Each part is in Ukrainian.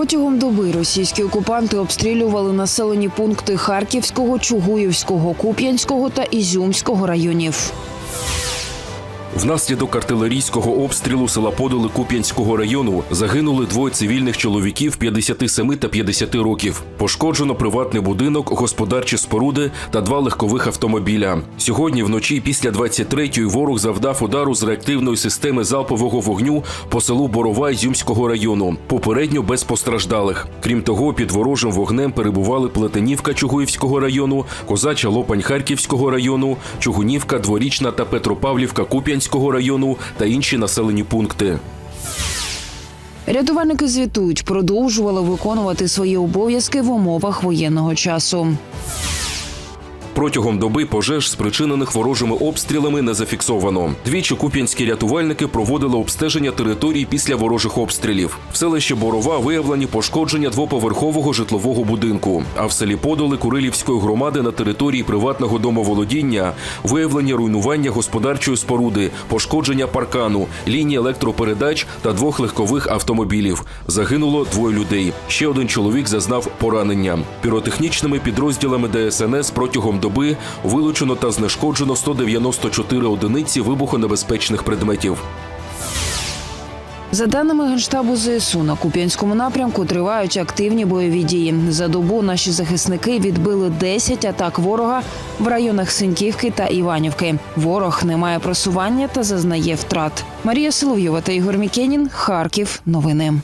Протягом доби російські окупанти обстрілювали населені пункти Харківського, Чугуївського, Куп'янського та Ізюмського районів. Внаслідок артилерійського обстрілу села Подоли Куп'янського району загинули двоє цивільних чоловіків 57 та 50 років. Пошкоджено приватний будинок, господарчі споруди та два легкових автомобіля. Сьогодні вночі після 23-ї ворог завдав удару з реактивної системи залпового вогню по селу Борова Ізюмського району. Попередньо без постраждалих. Крім того, під ворожим вогнем перебували Плетенівка Чугуївського району, Козача Лопань Харківського району, Чугунівка, Дворічна та Петропавлівка Куп'янського району та інші населені пункти. Рятувальники звітують, продовжували виконувати свої обов'язки в умовах воєнного часу. Протягом доби пожеж, спричинених ворожими обстрілами, не зафіксовано. Двічі куп'янські рятувальники проводили обстеження території після ворожих обстрілів. В селищі Борова виявлені пошкодження двоповерхового житлового будинку. А в селі Подоли Курилівської громади на території приватного домоволодіння виявлені руйнування господарчої споруди, пошкодження паркану, лінії електропередач та двох легкових автомобілів. Загинуло двоє людей. Ще один чоловік зазнав поранення. Піротехнічними підрозділами ДСНС протягом доби вилучено та знешкоджено 194 одиниці вибухонебезпечних предметів. За даними генштабу ЗСУ, на Куп'янському напрямку тривають активні бойові дії. За добу наші захисники відбили 10 атак ворога в районах Синьківки та Іванівки. Ворог не має просування та зазнає втрат. Марія Соловйова та Ігор Мікенін. Харків. Новини.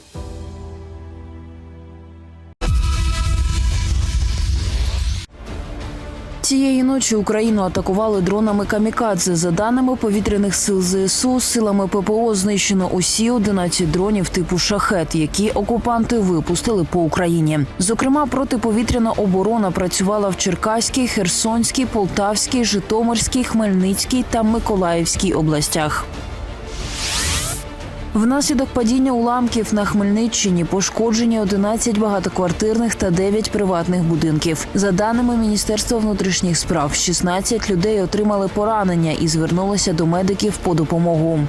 Цієї ночі Україну атакували дронами камікадзе. За даними повітряних сил ЗСУ, силами ППО знищено усі 11 дронів типу шахет, які окупанти випустили по Україні. Зокрема, протиповітряна оборона працювала в Черкаській, Херсонській, Полтавській, Житомирській, Хмельницькій та Миколаївській областях. Внаслідок падіння уламків на Хмельниччині пошкоджені 11 багатоквартирних та 9 приватних будинків. За даними Міністерства внутрішніх справ, 16 людей отримали поранення і звернулися до медиків по допомогу.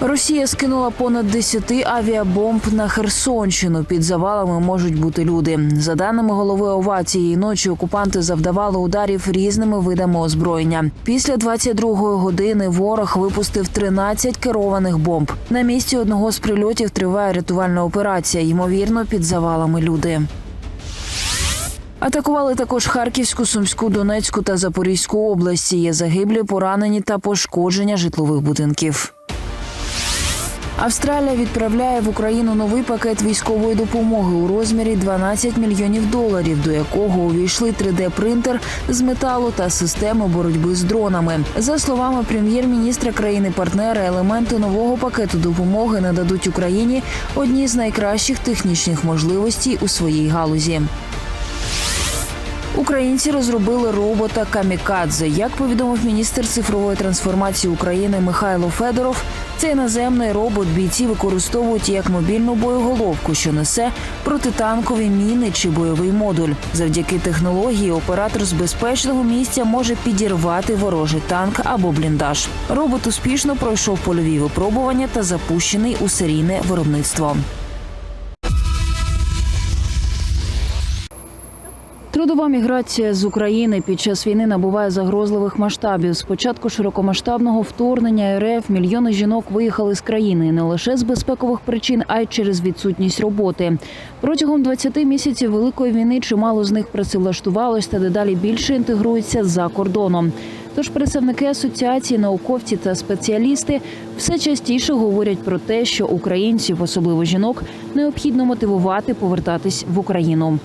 Росія скинула понад 10 авіабомб на Херсонщину. Під завалами можуть бути люди. За даними голови ОВА, цієї ночі окупанти завдавали ударів різними видами озброєння. Після 22-ї години ворог випустив 13 керованих бомб. На місці одного з прильотів триває рятувальна операція. Ймовірно, під завалами люди. Атакували також Харківську, Сумську, Донецьку та Запорізьку області. Є загиблі, поранені та пошкодження житлових будинків. Австралія відправляє в Україну новий пакет військової допомоги у розмірі 12 мільйонів доларів, до якого увійшли 3D-принтер з металу та системи боротьби з дронами. За словами прем'єр-міністра країни-партнера, елементи нового пакету допомоги нададуть Україні одні з найкращих технічних можливостей у своїй галузі. Українці розробили робота Камікадзе. Як повідомив міністр цифрової трансформації України Михайло Федоров, цей наземний робот бійці використовують як мобільну боєголовку, що несе протитанкові міни чи бойовий модуль. Завдяки технології оператор з безпечного місця може підірвати ворожий танк або бліндаж. Робот успішно пройшов польові випробування та запущений у серійне виробництво. Трудова міграція з України під час війни набуває загрозливих масштабів. З початку широкомасштабного вторгнення РФ мільйони жінок виїхали з країни не лише з безпекових причин, а й через відсутність роботи. Протягом 20 місяців великої війни чимало з них працевлаштувалось та дедалі більше інтегруються за кордоном. Тож представники асоціації, науковці та спеціалісти все частіше говорять про те, що українців, особливо жінок, необхідно мотивувати повертатись в Україну.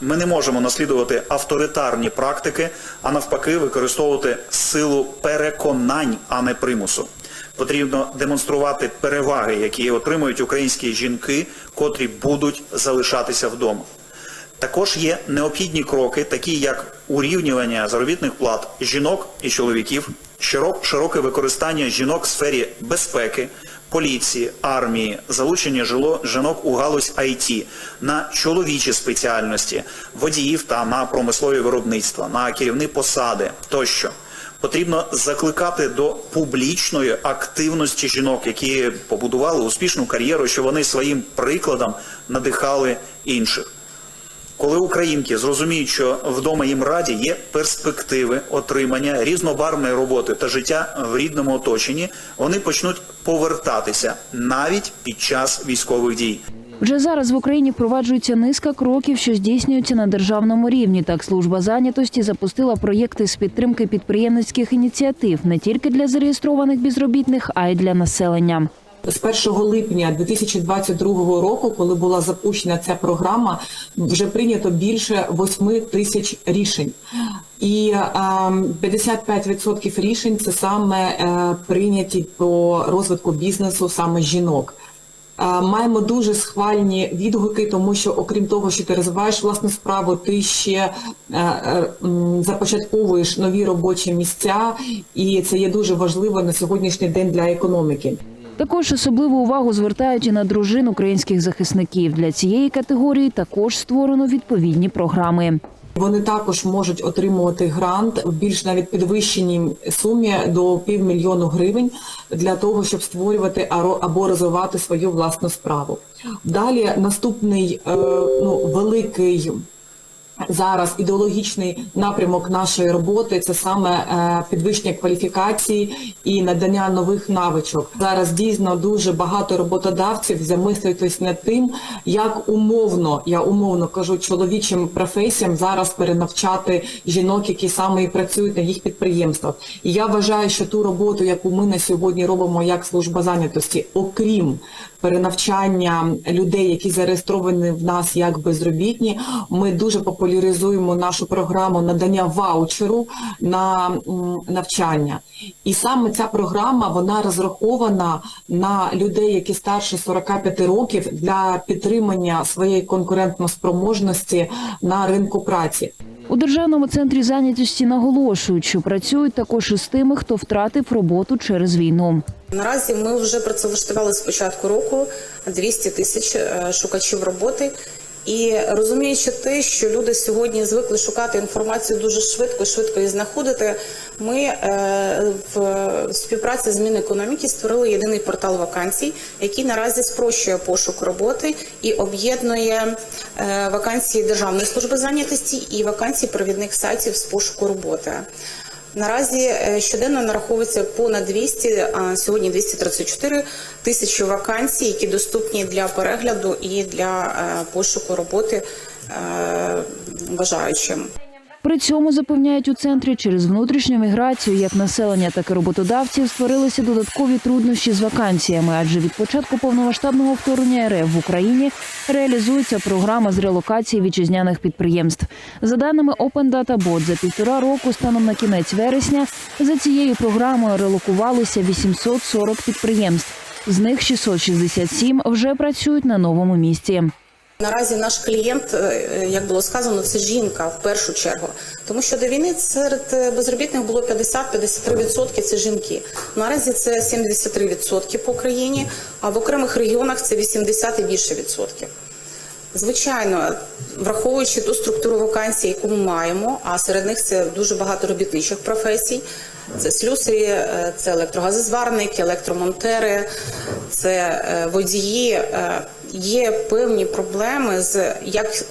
Ми не можемо наслідувати авторитарні практики, а навпаки, використовувати силу переконань, а не примусу. Потрібно демонструвати переваги, які отримують українські жінки, котрі будуть залишатися вдома. Також є необхідні кроки, такі як урівнювання заробітних плат жінок і чоловіків, широке використання жінок в сфері безпеки, поліції, армії, залучення жило- жінок у галузь IT, на чоловічі спеціальності, водіїв та на промислові виробництва, на керівні посади тощо. Потрібно закликати до публічної активності жінок, які побудували успішну кар'єру, що вони своїм прикладом надихали інших. Коли українки зрозуміють, що вдома їм раді, є перспективи отримання різнобарвної роботи та життя в рідному оточенні, вони почнуть повертатися навіть під час військових дій. Вже зараз в Україні впроваджується низка кроків, що здійснюються на державному рівні. Так, служба зайнятості запустила проєкти з підтримки підприємницьких ініціатив не тільки для зареєстрованих безробітних, а й для населення. З 1 липня 2022 року, коли була запущена ця програма, вже прийнято більше 8 тисяч рішень. І ем, 55% рішень це саме е, прийняті по розвитку бізнесу саме жінок. Маємо дуже схвальні відгуки, тому що окрім того, що ти розвиваєш власну справу, ти ще е, е, започатковуєш нові робочі місця, і це є дуже важливо на сьогоднішній день для економіки. Також особливу увагу звертають і на дружин українських захисників. Для цієї категорії також створено відповідні програми. Вони також можуть отримувати грант в більш навіть підвищеній сумі до півмільйону гривень для того, щоб створювати або розвивати свою власну справу. Далі наступний е, ну, великий зараз ідеологічний напрямок нашої роботи це саме е, підвищення кваліфікації і надання нових навичок. Зараз дійсно дуже багато роботодавців замислюють над тим, як умовно, я умовно кажу, чоловічим професіям зараз перенавчати жінок, які саме і працюють на їх підприємствах. І я вважаю, що ту роботу, яку ми на сьогодні робимо як служба зайнятості, окрім перенавчання людей, які зареєстровані в нас як безробітні, ми дуже популяризуємо нашу програму надання ваучеру на навчання. І саме ця програма вона розрахована на людей, які старше 45 років для підтримання своєї конкурентноспроможності на ринку праці. У державному центрі зайнятості наголошують, що працюють також із тими, хто втратив роботу через війну. Наразі ми вже працевлаштували з початку року 200 тисяч е, шукачів роботи. І розуміючи те, що люди сьогодні звикли шукати інформацію дуже швидко, швидко її знаходити, ми е, в співпраці з Мінекономіки створили єдиний портал вакансій, який наразі спрощує пошук роботи і об'єднує е, вакансії Державної служби зайнятості і вакансії провідних сайтів з пошуку роботи. Наразі е, щоденно нараховується понад 200, а сьогодні 234 тисячі вакансій, які доступні для перегляду і для е, пошуку роботи е, бажаючим. При цьому запевняють у центрі через внутрішню міграцію як населення, так і роботодавців створилися додаткові труднощі з вакансіями, адже від початку повномасштабного вторгнення РФ в Україні реалізується програма з релокації вітчизняних підприємств. За даними Open Data Bot, за півтора року станом на кінець вересня за цією програмою релокувалися 840 підприємств. З них 667 вже працюють на новому місці. Наразі наш клієнт, е, як було сказано, це жінка в першу чергу, тому що до війни серед е, безробітних було 50-53% це жінки. Наразі це 73% по країні, а в окремих регіонах це 80 і більше відсотків. Звичайно, враховуючи ту структуру вакансій, яку ми маємо, а серед них це дуже багато робітничих професій. Це слюсарі, е, це електрогазозварники, електромонтери, це е, водії. Е, Є певні проблеми з як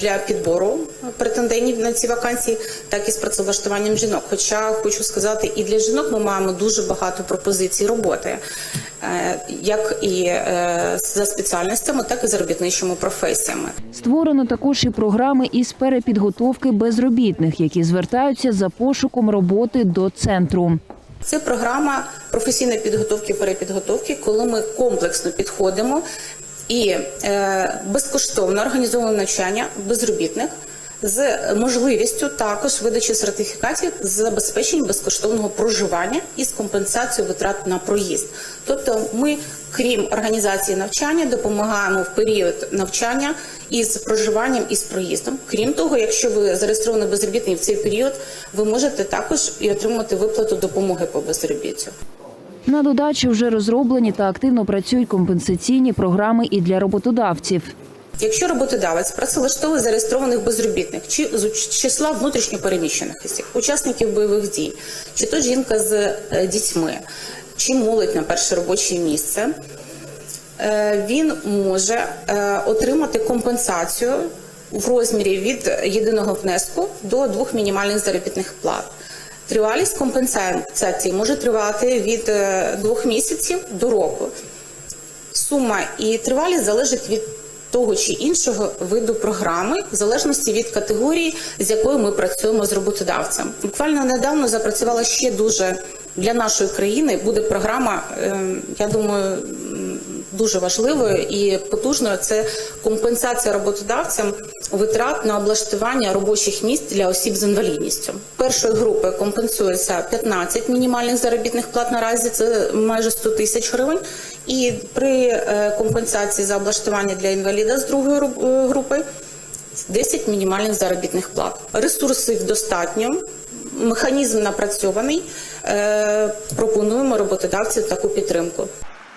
для підбору претендентів на ці вакансії, так і з працевлаштуванням жінок. Хоча хочу сказати, і для жінок ми маємо дуже багато пропозицій роботи, е, як і е, за спеціальностями, так і за робітничими професіями. Створено також і програми із перепідготовки безробітних, які звертаються за пошуком роботи до центру. Це програма професійної підготовки перепідготовки, коли ми комплексно підходимо і е, безкоштовно організовуємо навчання безробітних з можливістю також видачі сертифікатів з забезпечення безкоштовного проживання із компенсацією витрат на проїзд. Тобто, ми, крім організації навчання, допомагаємо в період навчання із проживанням і з проїздом. Крім того, якщо ви зареєстровані безробітний в цей період, ви можете також і отримати виплату допомоги по безробіттю. На додачу вже розроблені та активно працюють компенсаційні програми і для роботодавців. Якщо роботодавець працевлаштовує зареєстрованих безробітних чи з числа внутрішньопереміщених осіб, учасників бойових дій, чи то жінка з е, дітьми, чи молодь на перше робоче місце, е, він може е, отримати компенсацію в розмірі від єдиного внеску до двох мінімальних заробітних плат. Тривалість компенсації може тривати від двох місяців до року. Сума і тривалість залежить від того чи іншого виду програми, в залежності від категорії, з якою ми працюємо з роботодавцем. Буквально недавно запрацювала ще дуже для нашої країни. Буде програма, е, я думаю, дуже важливою і потужною. Це компенсація роботодавцям витрат на облаштування робочих місць для осіб з інвалідністю. Першою групою компенсується 15 мінімальних заробітних плат наразі, це майже 100 тисяч гривень. І при е, компенсації за облаштування для інваліда з другої е, групи 10 мінімальних заробітних плат. Ресурсів достатньо, механізм напрацьований. Е, Пропонуємо роботодавцю таку підтримку.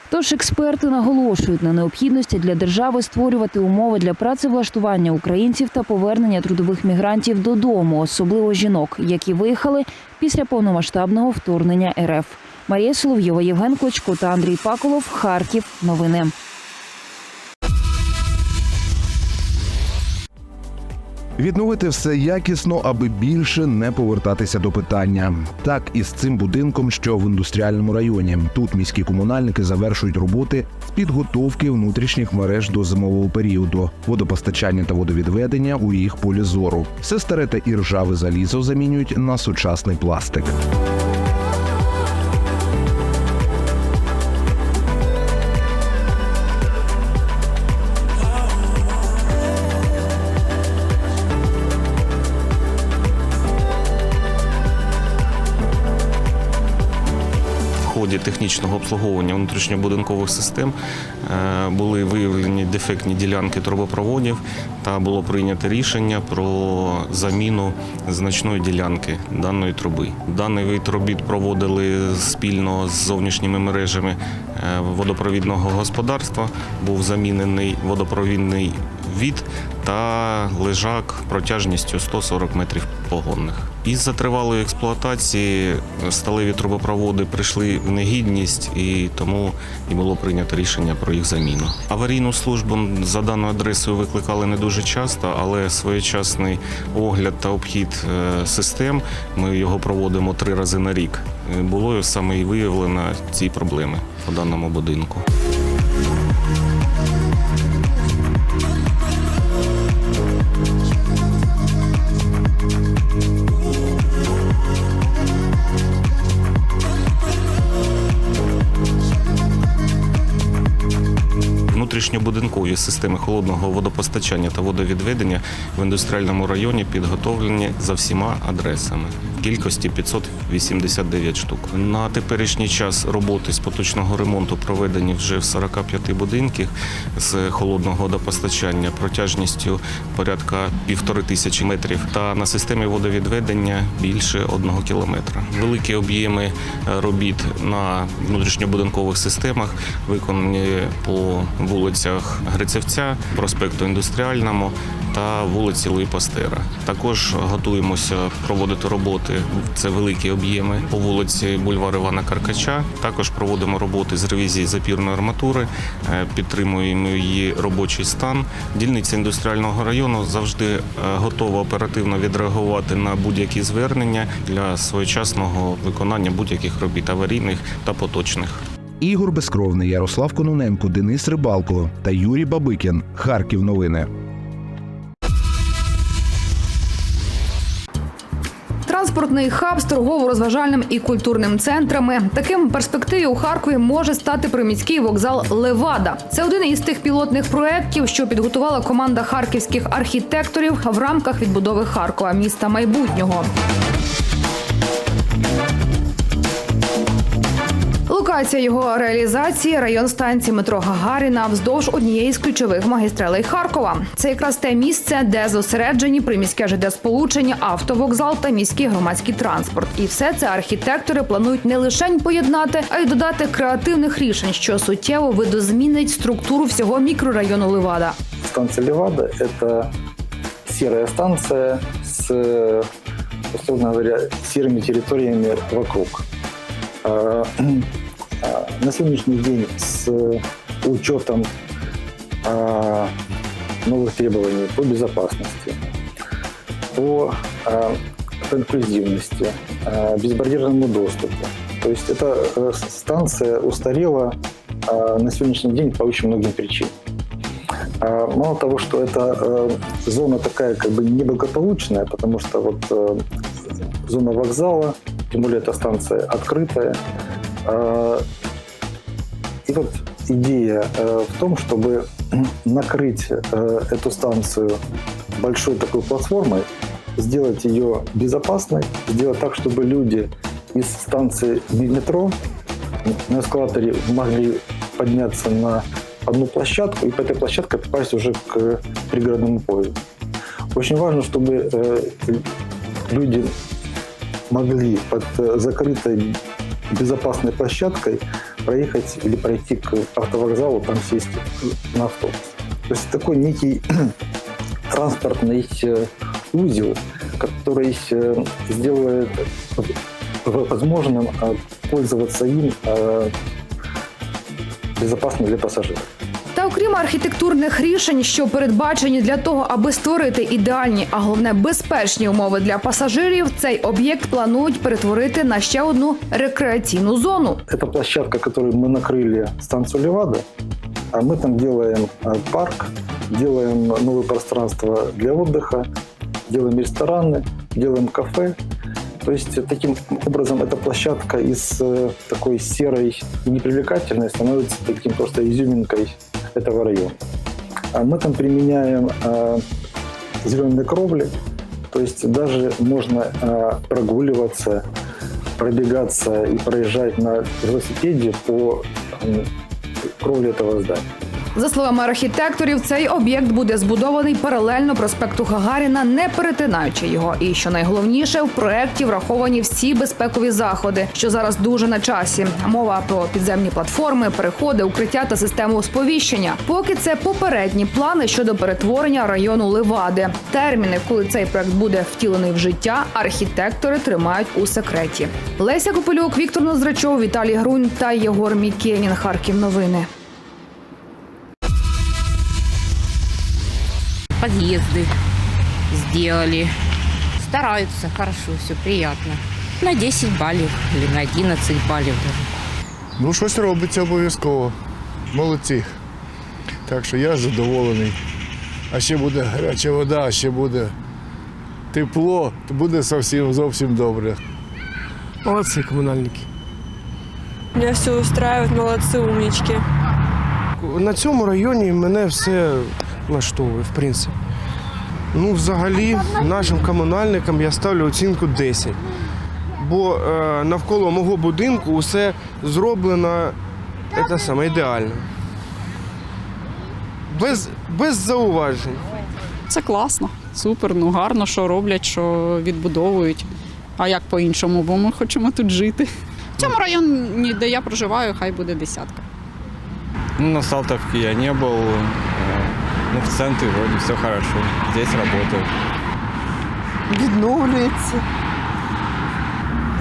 Тож експерти наголошують на необхідності для держави створювати умови для працевлаштування українців та повернення трудових мігрантів додому, особливо жінок, які виїхали після повномасштабного вторгнення РФ. Марія Соловйова, Євген Клочко та Андрій Паколов. Харків. Новини. Відновити все якісно, аби більше не повертатися до питання. Так і з цим будинком, що в індустріальному районі. Тут міські комунальники завершують роботи з підготовки внутрішніх мереж до зимового періоду, водопостачання та водовідведення у їх полі зору. Все старе та іржаве залізо замінюють на сучасний пластик. Ході технічного обслуговування внутрішньобудинкових систем е, були виявлені дефектні ділянки трубопроводів та було прийнято рішення про заміну значної ділянки даної труби. Даний вид робіт проводили спільно з зовнішніми мережами е, водопровідного господарства. Був замінений водопровідний від та лежак протяжністю 140 метрів погонних. Із-за тривалої експлуатації сталеві трубопроводи прийшли в негідність і тому і було прийнято рішення про їх заміну. Аварійну службу за даною адресою викликали не дуже часто, але своєчасний огляд та обхід е, систем ми його проводимо три рази на рік. е, Було саме і виявлено ці проблеми по даному будинку. Внутрішньобудинкові системи холодного водопостачання та водовідведення в індустріальному районі підготовлені за всіма адресами кількості 589 штук. На теперішній час роботи з поточного ремонту проведені вже в 45 будинках з холодного водопостачання протяжністю порядка півтори тисячі метрів та на системі водовідведення більше одного кілометра. Великі об'єми е, робіт на внутрішньобудинкових системах виконані по вулицях Грицевця, проспекту Індустріальному та вулиці Луї. Також готуємося проводити роботи. Це великі об'єми по вулиці Бульвар Івана Каркача. Також проводимо роботи з ревізії запірної арматури, е, підтримуємо її робочий стан. Дільниця індустріального району завжди е, готова оперативно відреагувати на будь-які звернення для своєчасного виконання будь-яких робіт аварійних та поточних. Ігор Безкровний, Ярослав Кононенко, Денис Рибалко та Юрій Бабикін. Харків. Новини. Транспортний хаб з торгово-розважальним і культурним центрами. Таким в перспективі у Харкові може стати приміський вокзал Левада. Це один із тих пілотних проєктів, що підготувала команда харківських архітекторів в рамках відбудови Харкова, міста майбутнього. Локація його реалізації район станції метро Гагаріна вздовж однієї з ключових магістралей Харкова. Це якраз те місце, де зосереджені приміське ЖД сполучення, автовокзал та міський громадський транспорт. І все це архітектори планують не лише поєднати, а й додати креативних рішень, що суттєво видозмінить структуру всього мікрорайону Левада. Станция Левада – это серая станция с, э, условно говоря, серыми территориями вокруг. А, На сегодняшний день с учетом а, новых требований по безопасности, по, а, по инклюзивности, безбарьерному доступу. То есть эта э, станция устарела на сегодняшний день по очень многим причинам. Мало того, что эта э, зона такая как бы неблагополучная, потому что вот э, зона вокзала, тем более эта станция открытая. А, И вот идея э, в том, чтобы накрыть э, эту станцию большой такой платформой, сделать ее безопасной, сделать так, чтобы люди из станции метро на эскалаторе могли подняться на одну площадку и по этой площадке попасть уже к пригородному поезду. Очень важно, чтобы э, люди могли под закрытой безопасной площадкой проехать или пройти к автовокзалу, там сесть на автобус. То есть такой некий транспортный э, узел, который э, сделает возможным э, пользоваться им безопасно для пассажиров. Та окрім архітектурних рішень, що передбачені для того, аби створити ідеальні, а головне безпечні умови для пасажирів, цей об'єкт планують перетворити на ще одну рекреаційну зону. Это площадка, которую мы накрыли станцию Левада. А мы там делаем э, парк, делаем новое пространство для отдыха, делаем рестораны, делаем кафе. То есть э, таким образом эта площадка из э, такой серой и непривлекательной становится таким просто изюминкой этого района. А мы там применяем э, зеленые кровли, то есть даже можно э, прогуливаться, пробегаться и проезжать на велосипеде по кровле этого здания. За словами архітекторів, цей об'єкт буде збудований паралельно проспекту Гагаріна, не перетинаючи його. І що найголовніше, в проєкті враховані всі безпекові заходи, що зараз дуже на часі. Мова про підземні платформи, переходи, укриття та систему сповіщення. Поки це попередні плани щодо перетворення району Левади. Терміни, коли цей проект буде втілений в життя, архітектори тримають у секреті. Леся Копилюк, Віктор Нозрачов, Віталій Грунь та Єгор Мікенін. Харків новини. подъезды сделали. Стараются хорошо, все приятно. На 10 балів или на 11 балів даже. Ну, щось робиться обов'язково. Молодці. Так що я задоволений. А ще буде гаряча вода, а ще буде тепло, то буде зовсім, зовсім добре. Молодцы коммунальники. Меня все устраивает, молодцы, умнички. На цьому районі мене все влаштовує, в принципі. Ну, взагалі, нашим комунальникам я ставлю оцінку 10. Бо е, навколо мого будинку усе зроблено це саме, ідеально. Без, без зауважень. Це класно, супер, ну гарно, що роблять, що відбудовують. А як по-іншому, бо ми хочемо тут жити. В цьому районі, де я проживаю, хай буде десятка. Ну, на Салтовке я не был. Ну, в центре вроде все хорошо. Здесь работаю. Відновлюється.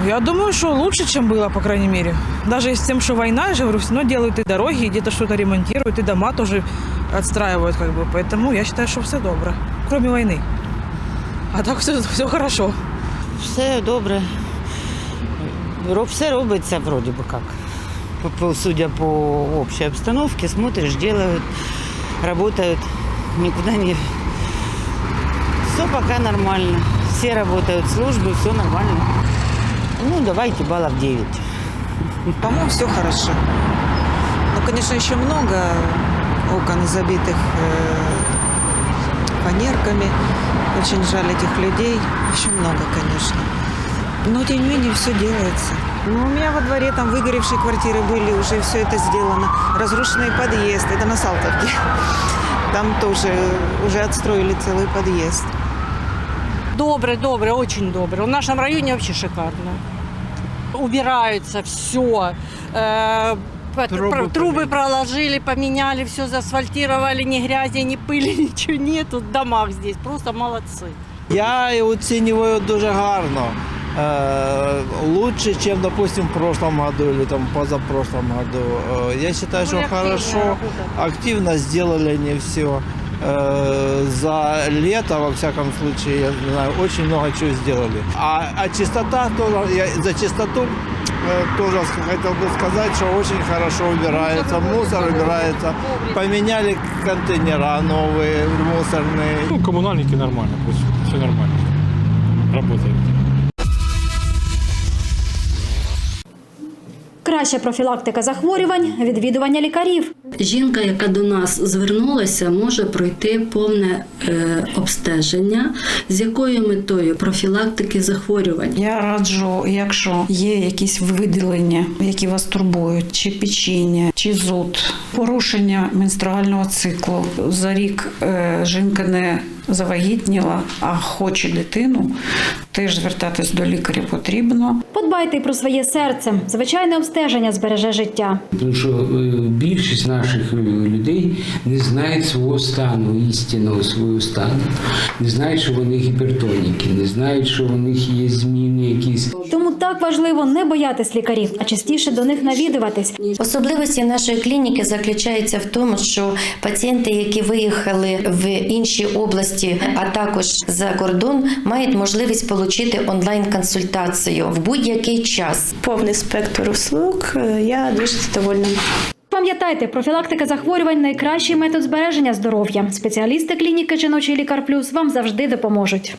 Я думаю, что лучше, чем было, по крайней мере. Даже с тем, что война, я же говорю, все равно делают и дороги, и где-то что-то ремонтируют, и дома тоже отстраивают, как бы. Поэтому я считаю, что все добро. Кроме войны. А так все, все хорошо. Все добре. Роб- Все робиться вроде бы как. По- по- Судя по общей обстановке, смотришь, делают, работают, никуда не... Все пока нормально. Все работают, службы, все нормально. Ну, давайте баллов 9. По-моему, все хорошо. Ну, конечно, еще много окон забитых фанерками. Очень жаль этих людей. Еще много, конечно. Но тем не менее все делается. Ну, у меня во дворе там выгоревшие квартиры были, уже все это сделано. Разрушенный подъезд, это на Салтовке. Там тоже уже отстроили целый подъезд. Добрый, добрый, очень добрый. В нашем районе вообще шикарно. Убираются все. трубы, трубы проложили, поменяли, все заасфальтировали, ни грязи, ни пыли, ничего нету в домах здесь. Просто молодцы. Я оцінюю дуже гарно. Э, лучше, чем, допустим, в прошлом году или там позапрошлом году. Э, я считаю, что хорошо, активно сделали они все. Э, за лето, во всяком случае, я знаю, очень много чего сделали. А, а чистота тоже, я за чистоту э, тоже хотел бы сказать, что очень хорошо убирается, мусор убирается. Поменяли контейнера новые мусорные. Ну, комунальники нормально, все нормально. Работают. Краща профілактика захворювань, відвідування лікарів. Жінка, яка до нас звернулася, може пройти повне е, обстеження, з якою метою профілактики захворювань. Я раджу, якщо є якісь виділення, які вас турбують, чи печіння, чи зуд, порушення менструального циклу. За рік е, жінка не завагітніла, а хоче дитину, теж звертатись до лікаря потрібно. Подбайте про своє серце. Звичайне обстеження збереже життя. Тому що е, більшість наших е, людей не знають свого стану, істинного свого стану, не знають, що вони гіпертоніки, не знають, що у них є зміни якісь. Тому так важливо не боятись лікарів, а частіше до них навідуватись. Особливості нашої клініки заключаються в тому, що пацієнти, які виїхали в інші області, а також за кордон, мають можливість отримати онлайн-консультацію в будь-який час. Повний спектр услуг. Я дуже задовольна. Пам'ятайте, профілактика захворювань найкращий метод збереження здоров'я. Спеціалісти клініки Жіночий лікар Плюс вам завжди допоможуть.